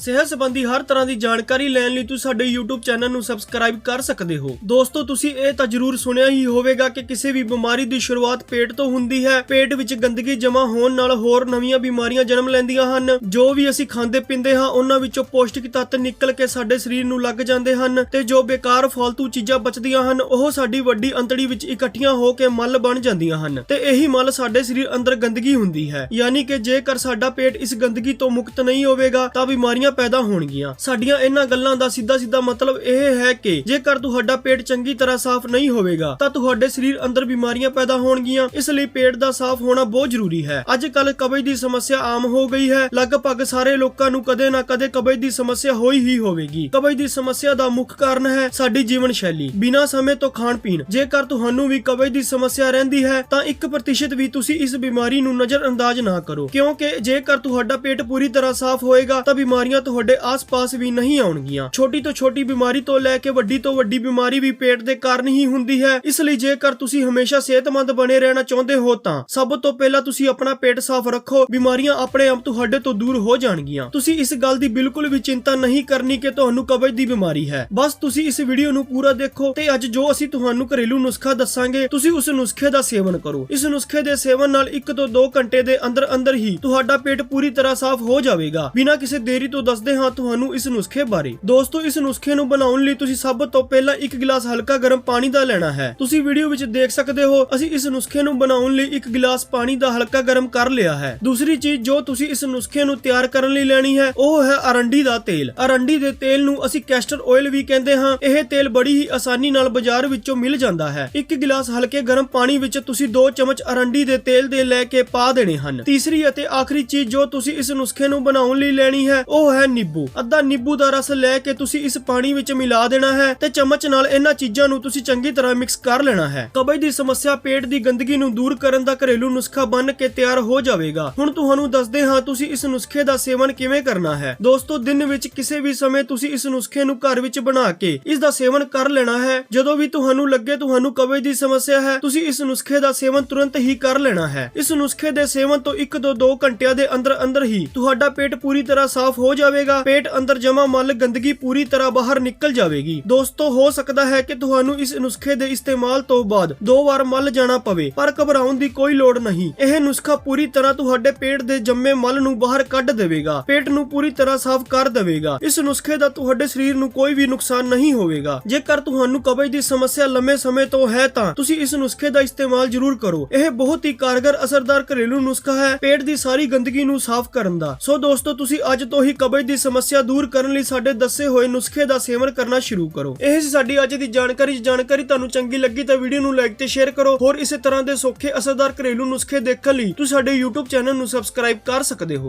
ਸਿਹਤ ਸੰਬੰਧੀ ਹਰ ਤਰ੍ਹਾਂ ਦੀ ਜਾਣਕਾਰੀ ਲੈਣ ਲਈ ਤੁਸੀਂ ਸਾਡੇ YouTube ਚੈਨਲ ਨੂੰ ਸਬਸਕ੍ਰਾਈਬ ਕਰ ਸਕਦੇ ਹੋ। ਦੋਸਤੋ, ਤੁਸੀਂ ਇਹ ਤਾਂ ਜ਼ਰੂਰ ਸੁਣਿਆ ਹੀ ਹੋਵੇਗਾ ਕਿ ਕਿਸੇ ਵੀ ਬਿਮਾਰੀ ਦੀ ਸ਼ੁਰੂਆਤ ਪੇਟ ਤੋਂ ਹੁੰਦੀ ਹੈ। ਪੇਟ ਵਿੱਚ ਗੰਦਗੀ ਜਮ੍ਹਾਂ ਹੋਣ ਨਾਲ ਹੋਰ ਨਵੀਆਂ ਬਿਮਾਰੀਆਂ ਜਨਮ ਲੈਂਦੀਆਂ ਹਨ। ਜੋ ਵੀ ਅਸੀਂ ਖਾਂਦੇ ਪੀਂਦੇ ਹਾਂ, ਉਹਨਾਂ ਵਿੱਚੋਂ ਪੌਸ਼ਟਿਕ ਤੱਤ ਨਿਕਲ ਕੇ ਸਾਡੇ ਸਰੀਰ ਨੂੰ ਲੱਗ ਜਾਂਦੇ ਹਨ ਤੇ ਜੋ ਬੇਕਾਰ ਫालतू ਚੀਜ਼ਾਂ ਬਚਦੀਆਂ ਹਨ, ਉਹ ਸਾਡੀ ਵੱਡੀ ਅੰਤੜੀ ਵਿੱਚ ਇਕੱਠੀਆਂ ਹੋ ਕੇ ਮਲ ਬਣ ਜਾਂਦੀਆਂ ਹਨ। ਤੇ ਇਹੀ ਮਲ ਸਾਡੇ ਸਰੀਰ ਅੰਦਰ ਗੰਦਗੀ ਹੁੰਦੀ ਹੈ। ਯਾਨੀ ਕਿ ਜੇਕਰ ਸਾਡਾ ਪੇਟ ਇਸ ਗੰਦਗੀ ਤੋਂ ਮੁਕਤ ਨਹੀਂ ਹੋਵੇਗਾ, ਤਾਂ ਬਿਮਾਰੀਆਂ ਪੈਦਾ ਹੋਣਗੀਆਂ। ਸਾਡੀਆਂ ਇਹਨਾਂ ਗੱਲਾਂ ਦਾ ਸਿੱਧਾ ਸਿੱਧਾ ਮਤਲਬ ਇਹ ਹੈ ਕਿ ਜੇਕਰ ਤੁਹਾਡਾ ਪੇਟ ਚੰਗੀ ਤਰ੍ਹਾਂ ਸਾਫ਼ ਨਹੀਂ ਹੋਵੇਗਾ, ਤਾਂ ਤੁਹਾਡੇ ਸਰੀਰ ਅੰਦਰ ਬਿਮਾਰੀਆਂ ਪੈਦਾ ਹੋਣਗੀਆਂ। ਇਸ ਲਈ ਪੇਟ ਦਾ ਸਾਫ਼ ਹੋਣਾ ਬਹੁਤ ਜ਼ਰੂਰੀ ਹੈ। ਅੱਜ ਕੱਲ ਕਬਜ਼ ਦੀ ਸਮੱਸਿਆ ਆਮ ਹੋ ਗਈ ਹੈ। ਲਗਭਗ ਸਾਰੇ ਲੋਕਾਂ ਨੂੰ ਕਦੇ ਨਾ ਕਦੇ ਕਬਜ਼ ਦੀ ਸਮੱਸਿਆ ਹੋਈ ਹੀ ਹੋਵੇਗੀ। ਕਬਜ਼ ਦੀ ਸਮੱਸਿਆ ਦਾ ਮੁੱਖ ਕਾਰਨ ਹੈ ਸਾਡੀ ਜੀਵਨ ਸ਼ੈਲੀ ਬਿਨਾਂ ਸਮੇਂ ਤੋਂ ਖਾਣ ਪੀਣ ਜੇਕਰ ਤੁਹਾਨੂੰ ਵੀ ਕਬਜ਼ ਦੀ ਸਮੱਸਿਆ ਰਹਿੰਦੀ ਹੈ, ਤਾਂ 1% ਵੀ ਤੁਸੀਂ ਇਸ ਬਿਮਾਰੀ ਨੂੰ ਨਜ਼ਰ ਅੰਦਾਜ਼ ਨਾ ਕਰੋ। ਕਿਉਂਕਿ ਜੇਕਰ ਤੁਹਾਡਾ ਪੇਟ ਪੂਰੀ ਤਰ੍ਹਾਂ ਸਾਫ਼ ਹੋਏਗਾ, ਤਾਂ ਬਿਮਾਰੀਆਂ ਤੁਹਾਡੇ ਆਸ-ਪਾਸ ਵੀ ਨਹੀਂ ਆਉਣਗੀਆਂ। ਛੋਟੀ ਤੋਂ ਛੋਟੀ ਬਿਮਾਰੀ ਤੋਂ ਲੈ ਕੇ ਵੱਡੀ ਤੋਂ ਵੱਡੀ ਬਿਮਾਰੀ ਵੀ ਪੇਟ ਦੇ ਕਾਰਨ ਹੀ ਹੁੰਦੀ ਹੈ। ਇਸ ਲਈ ਜੇਕਰ ਤੁਸੀਂ ਹਮੇਸ਼ਾ ਸਿਹਤਮੰਦ ਬਣੇ ਰਹਿਣਾ ਚਾਹੁੰਦੇ ਹੋ ਤਾਂ ਸਭ ਤੋਂ ਪਹਿਲਾਂ ਤੁਸੀਂ ਆਪਣਾ ਪੇਟ ਸਾਫ਼ ਰੱਖੋ। ਬਿਮਾਰੀਆਂ ਆਪਣੇ ਆਪ ਤੁਹਾਡੇ ਤੋਂ ਦੂਰ ਹੋ ਜਾਣਗੀਆਂ। ਤੁਸੀਂ ਇਸ ਗੱਲ ਦੀ ਬਿਲਕੁਲ ਵੀ ਚਿੰਤਾ ਨਹੀਂ ਕਰਨੀ ਕਿ ਤੁਹਾਨੂੰ ਕਬਜ਼ ਦੀ ਬਿਮਾਰੀ ਹੈ। ਬਸ ਤੁਸੀਂ ਇਸ ਵੀਡੀਓ ਨੂੰ ਪੂਰਾ ਦੇਖੋ ਤੇ ਅੱਜ ਜੋ ਅਸੀਂ ਤੁਹਾਨੂੰ ਘਰੇਲੂ ਨੁਸਖਾ ਦੱਸਾਂਗੇ, ਤੁਸੀਂ ਉਸ ਨੁਸਖੇ ਦਾ ਸੇਵਨ ਕਰੋ। ਇਸ ਨੁਸਖੇ ਦੇ ਸੇਵਨ ਨਾਲ 1 ਤੋਂ 2 ਘੰਟੇ ਦੇ ਅੰਦਰ ਅੰਦਰ ਹੀ ਤੁਹਾਡਾ ਪੇਟ ਪੂਰੀ ਤਰ੍ਹਾਂ ਸਾਫ਼ ਹੋ ਜਾਵੇਗਾ। ਬਿਨਾਂ ਕਿਸੇ ਦੇਰੀ ਤੋਂ ਦੱਸਦੇ ਹਾਂ ਤੁਹਾਨੂੰ ਇਸ ਨੁਸਖੇ ਬਾਰੇ। ਦੋਸਤੋ, ਇਸ ਨੁਸਖੇ ਨੂੰ ਬਣਾਉਣ ਲਈ ਤੁਸੀਂ ਸਭ ਤੋਂ ਪਹਿਲਾਂ 1 ਗਿਲਾਸ ਹਲਕਾ ਗਰਮ ਪਾਣੀ ਦਾ ਲੈਣਾ ਹੈ। ਤੁਸੀਂ ਵੀਡੀਓ ਵਿੱਚ ਦੇਖ ਸਕਦੇ ਹੋ, ਅਸੀਂ ਇਸ ਨੁਸਖੇ ਨੂੰ ਬਣਾਉਣ ਲਈ 1 ਗਿਲਾਸ ਪਾਣੀ ਦਾ ਹਲਕਾ ਗਰਮ ਕਰ ਲਿਆ ਹੈ। ਦੂਸਰੀ ਚੀਜ਼ ਜੋ ਤੁਸੀਂ ਇਸ ਨੁਸਖੇ ਨੂੰ ਤਿਆਰ ਕਰਨ ਲਈ ਲੈਣੀ ਹੈ, ਉਹ ਹੈ ਅਰੰਡੀ ਦਾ ਤੇਲ। ਅਰੰਡੀ ਦੇ ਤੇਲ ਨੂੰ ਅਸੀਂ ਕੈਸਟਰ ਆਇਲ ਵੀ ਕਹਿੰਦੇ ਹਾਂ। ਇਹ ਤੇਲ ਬੜੀ ਹੀ ਆਸਾਨੀ ਨਾਲ ਬਾਜ਼ਾਰ ਵਿੱਚੋਂ ਮਿਲ ਜਾਂਦਾ ਹੈ। 1 ਗਿਲਾਸ ਹਲਕੇ ਗਰਮ ਪਾਣੀ ਵਿੱਚ ਤੁਸੀਂ 2 ਚਮਚ ਅਰੰਡੀ ਦੇ ਤੇਲ ਦੇ ਲੈ ਕੇ ਪਾ ਦੇਣੇ ਹਨ। ਤੀਸਰੀ ਅਤੇ ਆਖਰੀ ਚੀਜ਼ ਜੋ ਤੁਸੀਂ ਇਸ ਨੁਸਖੇ ਨੂੰ ਬਣਾਉਣ ਲਈ ਲੈਣੀ ਹੈ, ਉਹ ਉਹ ਹੈ ਨਿੰਬੂ। ਅੱਧਾ ਨਿੰਬੂ ਦਾ ਰਸ ਲੈ ਕੇ ਤੁਸੀਂ ਇਸ ਪਾਣੀ ਵਿੱਚ ਮਿਲਾ ਦੇਣਾ ਹੈ ਤੇ ਚਮਚ ਨਾਲ ਇਹਨਾਂ ਚੀਜ਼ਾਂ ਨੂੰ ਤੁਸੀਂ ਚੰਗੀ ਤਰ੍ਹਾਂ ਮਿਕਸ ਕਰ ਲੈਣਾ ਹੈ। ਕਬਜ਼ ਦੀ ਸਮੱਸਿਆ ਪੇਟ ਦੀ ਗੰਦਗੀ ਨੂੰ ਦੂਰ ਕਰਨ ਦਾ ਘਰੇਲੂ ਨੁਸਖਾ ਬਣ ਕੇ ਤਿਆਰ ਹੋ ਜਾਵੇਗਾ। ਹੁਣ ਤੁਹਾਨੂੰ ਦੱਸਦੇ ਹਾਂ ਤੁਸੀਂ ਇਸ ਨੁਸਖੇ ਦਾ ਸੇਵਨ ਕਿਵੇਂ ਕਰਨਾ ਹੈ। ਦੋਸਤੋ, ਦਿਨ ਵਿੱਚ ਕਿਸੇ ਵੀ ਸਮੇਂ ਤੁਸੀਂ ਇਸ ਨੁਸਖੇ ਨੂੰ ਘਰ ਵਿੱਚ ਬਣਾ ਕੇ ਇਸ ਦਾ ਸੇਵਨ ਕਰ ਲੈਣਾ ਹੈ। ਜਦੋਂ ਵੀ ਤੁਹਾਨੂੰ ਲੱਗੇ ਤੁਹਾਨੂੰ ਕਬਜ਼ ਦੀ ਸਮੱਸਿਆ ਹੈ, ਤੁਸੀਂ ਇਸ ਨੁਸਖੇ ਦਾ ਸੇਵਨ ਤੁਰੰਤ ਹੀ ਕਰ ਲੈਣਾ ਹੈ। ਇਸ ਨੁਸਖੇ ਦੇ ਸੇਵਨ ਤੋਂ 1 ਤੋਂ 2 ਘੰਟਿਆਂ ਦੇ ਅੰਦਰ ਅੰਦਰ ਹੀ ਤੁਹਾਡਾ ਪੇਟ ਪੂਰੀ ਤਰ੍ਹਾਂ ਸਾਫ਼ ਹੋ ਜਾਵੇਗਾ, ਪੇਟ ਅੰਦਰ ਜਮਾ ਮਲ ਗੰਦਗੀ ਪੂਰੀ ਤਰ੍ਹਾਂ ਬਾਹਰ ਨਿਕਲ ਜਾਵੇਗੀ। ਦੋਸਤੋ, ਹੋ ਸਕਦਾ ਹੈ ਕਿ ਤੁਹਾਨੂੰ ਇਸ ਨੁਸਖੇ ਦੇ ਇਸਤੇਮਾਲ ਤੋਂ ਬਾਅਦ ਦੋ ਵਾਰ ਮਲ ਜਾਣਾ ਪਵੇ, ਪਰ ਘਬਰਾਉਣ ਦੀ ਕੋਈ ਲੋੜ ਨਹੀਂ। ਇਹ ਨੁਸਖਾ ਪੂਰੀ ਤਰ੍ਹਾਂ ਤੁਹਾਡੇ ਪੇਟ ਦੇ ਜੰਮੇ ਮਲ ਨੂੰ ਬਾਹਰ ਕੱਢ ਦੇਵੇਗਾ, ਪੇਟ ਨੂੰ ਪੂਰੀ ਤਰ੍ਹਾਂ ਸਾਫ਼ ਕਰ ਦੇਵੇਗਾ। ਇਸ ਨੁਸਖੇ ਦਾ ਤੁਹਾਡੇ ਸਰੀਰ ਨੂੰ ਕੋਈ ਵੀ ਨੁਕਸਾਨ ਨਹੀਂ ਹੋਵੇਗਾ। ਜੇਕਰ ਤੁਹਾਨੂੰ ਕਬਜ਼ ਦੀ ਸਮੱਸਿਆ ਲੰਮੇ ਸਮੇਂ ਤੋਂ ਹੈ ਤਾਂ ਤੁਸੀਂ ਇਸ ਨੁਸਖੇ ਦਾ ਇਸਤੇਮਾਲ ਜ਼ਰੂਰ ਕਰੋ। ਇਹ ਬਹੁਤ ਹੀ ਕਾਰਗਰ, ਅਸਰਦਾਰ ਘਰੇਲੂ ਨੁਸਖਾ ਹੈ, ਪੇਟ ਦੀ ਸਾਰੀ ਗੰਦਗੀ ਨੂੰ ਸਾਫ਼ ਕਰਨ ਦਾ। ਸੋ ਦੋਸਤੋ, ਤੁਸੀਂ ਅੱਜ ਤੋਂ ਹੀ ਕਬਜ਼ ਦੀ ਸਮੱਸਿਆ ਦੂਰ ਕਰਨ ਲਈ ਸਾਡੇ ਦੱਸੇ ਹੋਏ ਨੁਸਖੇ ਦਾ ਸੇਵਨ ਕਰਨਾ ਸ਼ੁਰੂ ਕਰੋ। ਇਹ ਸੀ ਸਾਡੀ ਅੱਜ ਦੀ ਜਾਣਕਾਰੀ। ਜੇ ਜਾਣਕਾਰੀ ਤੁਹਾਨੂੰ ਚੰਗੀ ਲੱਗੀ ਤਾਂ ਵੀਡੀਓ ਨੂੰ ਲਾਈਕ ਤੇ ਸ਼ੇਅਰ ਕਰੋ। ਹੋਰ ਇਸੇ ਤਰ੍ਹਾਂ ਦੇ ਸੌਖੇ, ਅਸਰਦਾਰ ਘਰੇਲੂ ਨੁਸਖੇ ਦੇਖਣ ਲਈ ਤੁਸੀਂ ਸਾਡੇ YouTube ਚੈਨਲ ਨੂੰ ਸਬਸਕ੍ਰਾਈਬ ਕਰ ਸਕਦੇ ਹੋ।